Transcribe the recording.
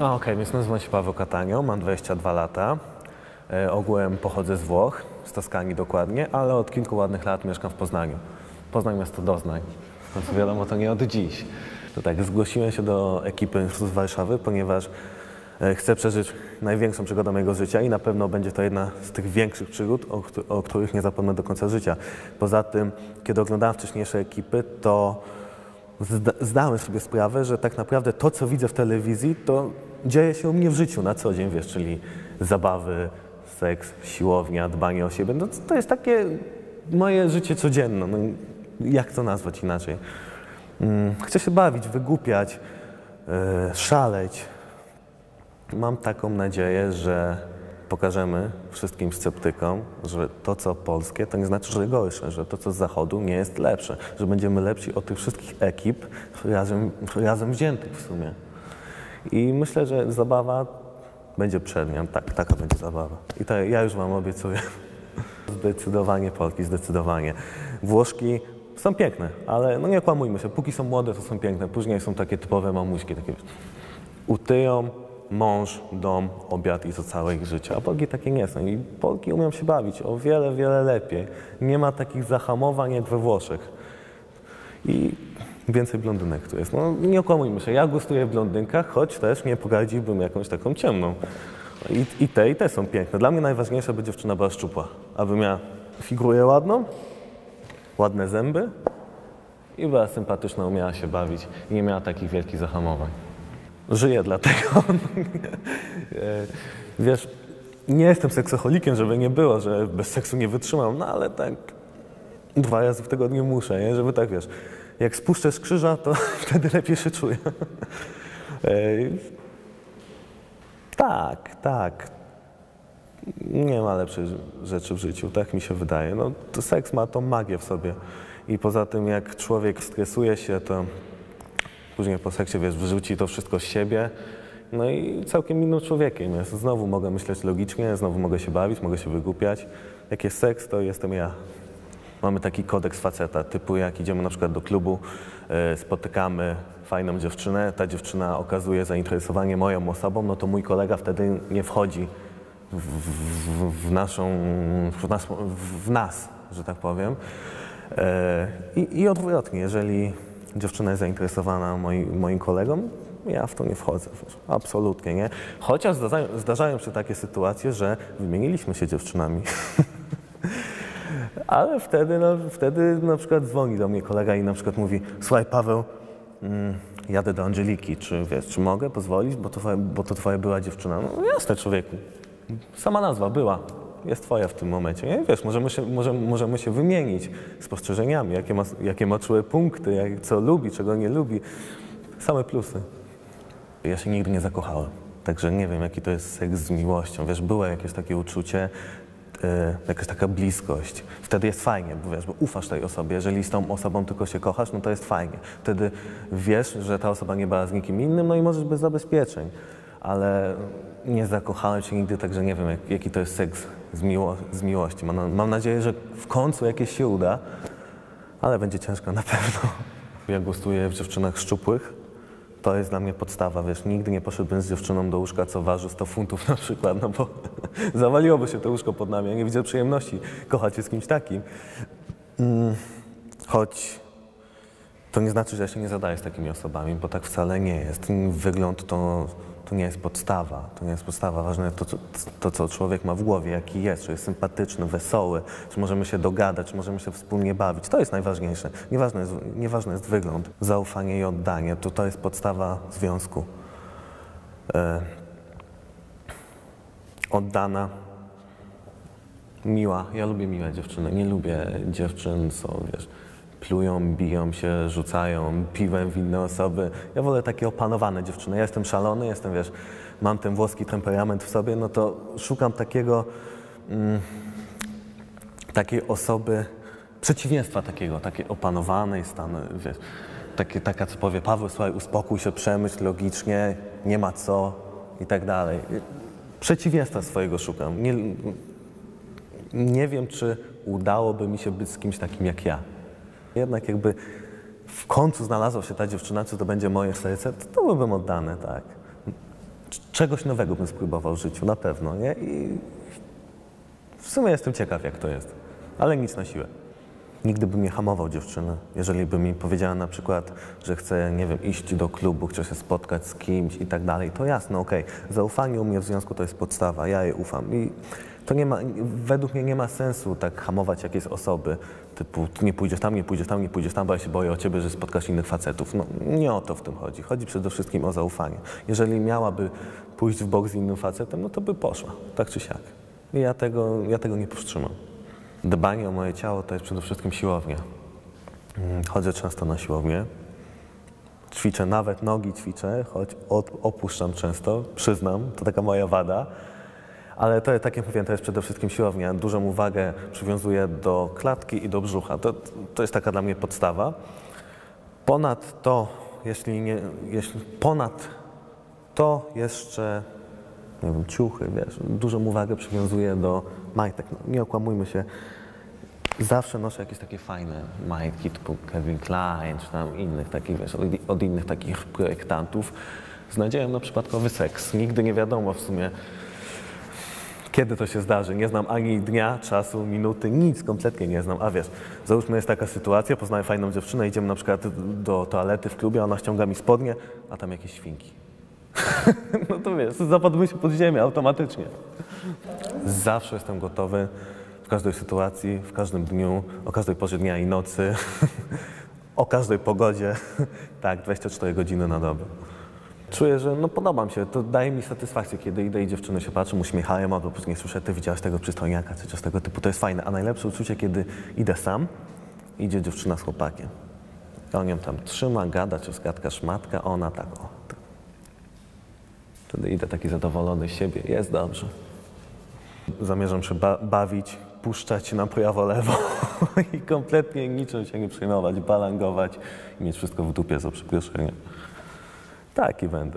Okej, więc nazywam się Paweł Katanio, mam 22 lata. E, ogółem pochodzę z Włoch, z Toskanii dokładnie, ale od kilku ładnych lat mieszkam w Poznaniu. Poznań miasto doznań, no wiadomo, to nie od dziś. To tak, zgłosiłem się do ekipy z Warszawy, ponieważ e, chcę przeżyć największą przygodę mojego życia i na pewno będzie to jedna z tych większych przygód, o, o których nie zapomnę do końca życia. Poza tym, kiedy oglądałem wcześniejsze ekipy, to zda, zdałem sobie sprawę, że tak naprawdę to, co widzę w telewizji, to dzieje się u mnie w życiu na co dzień, wiesz, czyli zabawy, seks, siłownia, dbanie o siebie. No, to jest takie moje życie codzienne. No, jak to nazwać inaczej? Mm, Chcę się bawić, wygłupiać, e, szaleć. Mam taką nadzieję, że pokażemy wszystkim sceptykom, że to, co polskie, to nie znaczy, że gorsze, że to, co z zachodu, nie jest lepsze, że będziemy lepsi od tych wszystkich ekip razem, razem wziętych w sumie. I myślę, że zabawa będzie przednia, tak, taka będzie zabawa. I to ja już Wam obiecuję. Zdecydowanie Polki, zdecydowanie. Włoszki są piękne, ale no nie kłamujmy się, póki są młode, to są piękne, później są takie typowe mamuśki, takie utyją, mąż, dom, obiad i to całe ich życie. A Polki takie nie są. I Polki umieją się bawić o wiele, wiele lepiej. Nie ma takich zahamowań jak we Włoszech. I więcej blondynek tu jest. No nie okłamujmy się, ja gustuję w blondynkach, choć też nie pogardziłbym jakąś taką ciemną. I, I te, i te są piękne. Dla mnie najważniejsze, by dziewczyna była szczupła. Aby miała figurę ładną, ładne zęby i była sympatyczna, umiała się bawić i nie miała takich wielkich zahamowań. Żyję dlatego. E, Wiesz, nie jestem seksocholikiem, żeby nie było, że bez seksu nie wytrzymam, no ale tak dwa razy w tygodniu muszę, nie? żeby tak wiesz, jak spuszczę z krzyża, to wtedy lepiej się czuję. E, tak, tak. Nie ma lepszej rzeczy w życiu, tak mi się wydaje. No, seks ma tą magię w sobie. I poza tym, jak człowiek stresuje się, to później po seksie, wiesz, wyrzuci to wszystko z siebie. No i całkiem innym człowiekiem jest. Znowu mogę myśleć logicznie, znowu mogę się bawić, mogę się wygłupiać. Jak jest seks, to jestem ja. Mamy taki kodeks faceta, typu jak idziemy na przykład do klubu, e, spotykamy fajną dziewczynę, ta dziewczyna okazuje zainteresowanie moją osobą, no to mój kolega wtedy nie wchodzi w, w, w naszą, w nas, w nas, że tak powiem. I, I odwrotnie, jeżeli dziewczyna jest zainteresowana moi, moim kolegą, ja w to nie wchodzę, absolutnie nie. Chociaż zdarzają, zdarzają się takie sytuacje, że wymieniliśmy się dziewczynami. Ale wtedy, no, wtedy na przykład dzwoni do mnie kolega i na przykład mówi, słuchaj Paweł, mm, jadę do Angeliki, czy wiesz, czy mogę pozwolić, bo to, bo to twoja była dziewczyna. No jasne człowieku, sama nazwa była, jest twoja w tym momencie, nie? Wiesz, możemy się, możemy, możemy się wymienić spostrzeżeniami, jakie ma, jakie ma czułe punkty, jak, co lubi, czego nie lubi. Same plusy. Ja się nigdy nie zakochałem, także nie wiem, jaki to jest seks z miłością. Wiesz, było jakieś takie uczucie, e, jakaś taka bliskość. Wtedy jest fajnie, bo wiesz, bo ufasz tej osobie. Jeżeli z tą osobą tylko się kochasz, no to jest fajnie. Wtedy wiesz, że ta osoba nie była z nikim innym, no i możesz bez zabezpieczeń. Ale nie zakochałem się nigdy, także nie wiem, jak, jaki to jest seks z, miło, z miłości. Mam, mam nadzieję, że w końcu jakieś się uda, ale będzie ciężko na pewno. Ja gustuję w dziewczynach szczupłych. To jest dla mnie podstawa, wiesz, nigdy nie poszedłbym z dziewczyną do łóżka, co waży 100 funtów na przykład, no bo zawaliłoby się to łóżko pod nami, ja nie widzę przyjemności kochać się z kimś takim. Mm, choć to nie znaczy, że ja się nie zadaję z takimi osobami, bo tak wcale nie jest. Wygląd to, to nie jest podstawa, to nie jest podstawa. Ważne jest to co, to, co człowiek ma w głowie, jaki jest, czy jest sympatyczny, wesoły, czy możemy się dogadać, czy możemy się wspólnie bawić. To jest najważniejsze. Nieważne jest, nieważne jest wygląd, zaufanie i oddanie. To, to jest podstawa związku. E, oddana, miła. Ja lubię miłe dziewczyny. Nie lubię dziewczyn, co wiesz, plują, biją się, rzucają piwem w inne osoby. Ja wolę takie opanowane dziewczyny. Ja jestem szalony, jestem, wiesz, mam ten włoski temperament w sobie, no to szukam takiego, mm, takiej osoby, przeciwieństwa takiego, takiej opanowanej stanu, wiesz, takie, taka, co powie, Paweł, słuchaj, uspokój się, przemyśl logicznie, nie ma co i tak dalej. Przeciwieństwa swojego szukam. Nie, nie wiem, czy udałoby mi się być z kimś takim jak ja. Jednak jakby w końcu znalazła się ta dziewczyna, czy to będzie moje serce, to, to byłbym oddany, tak. czegoś nowego bym spróbował w życiu, na pewno, nie? I w sumie jestem ciekaw, jak to jest, ale nic na siłę. Nigdy bym nie hamował dziewczyny. Jeżeli by mi powiedziała na przykład, że chce, nie wiem, iść do klubu, chce się spotkać z kimś i tak dalej, to jasne, okej. Zaufanie u mnie w związku to jest podstawa, ja jej ufam. I to nie ma, według mnie nie ma sensu tak hamować jakiejś osoby, typu ty nie pójdziesz tam, nie pójdziesz tam, nie pójdziesz tam, bo ja się boję o ciebie, że spotkasz innych facetów. No nie o to w tym chodzi. Chodzi przede wszystkim o zaufanie. Jeżeli miałaby pójść w bok z innym facetem, no to by poszła, tak czy siak. I ja tego, ja tego nie powstrzymam. Dbanie o moje ciało to jest przede wszystkim siłownia. Mm, Chodzę często na siłownię. Ćwiczę nawet nogi ćwiczę, choć opuszczam często, przyznam, to taka moja wada. Ale to, tak jak mówiłem, to jest przede wszystkim siłownia. Dużą uwagę przywiązuję do klatki i do brzucha. To, to jest taka dla mnie podstawa. Ponad to, jeśli nie, jeśli ponad to jeszcze nie wiem, ciuchy, wiesz, dużą uwagę przywiązuję do majtek. No, nie okłamujmy się, zawsze noszę jakieś takie fajne majtki typu Kevin Klein, czy tam innych takich, wiesz, od, od innych takich projektantów z nadzieją na przypadkowy seks. Nigdy nie wiadomo w sumie, kiedy to się zdarzy. Nie znam ani dnia, czasu, minuty, nic kompletnie nie znam. A wiesz, załóżmy jest taka sytuacja, poznałem fajną dziewczynę, idziemy na przykład do toalety w klubie, ona ściąga mi spodnie, a tam jakieś świnki. No to wiesz, zapadły się pod ziemię automatycznie. Zawsze jestem gotowy w każdej sytuacji, w każdym dniu, o każdej porze dnia i nocy, o każdej pogodzie. Tak, 24 godziny na dobę. Czuję, że no podobam się, to daje mi satysfakcję, kiedy idę i dziewczyny się patrzą, uśmiechają, albo później słyszę, ty widziałaś tego przystojniaka, czy coś tego typu, to jest fajne. A najlepsze uczucie, kiedy idę sam, idzie dziewczyna z chłopakiem. On ją tam trzyma, gada, czy zgadka szmatka, ona tak, o. tak. Wtedy idę taki zadowolony z siebie, jest dobrze. Zamierzam się ba- bawić, puszczać na prawo-lewo i kompletnie niczym się nie przejmować, balangować i mieć wszystko w dupie za przeproszeniem. Taki będę.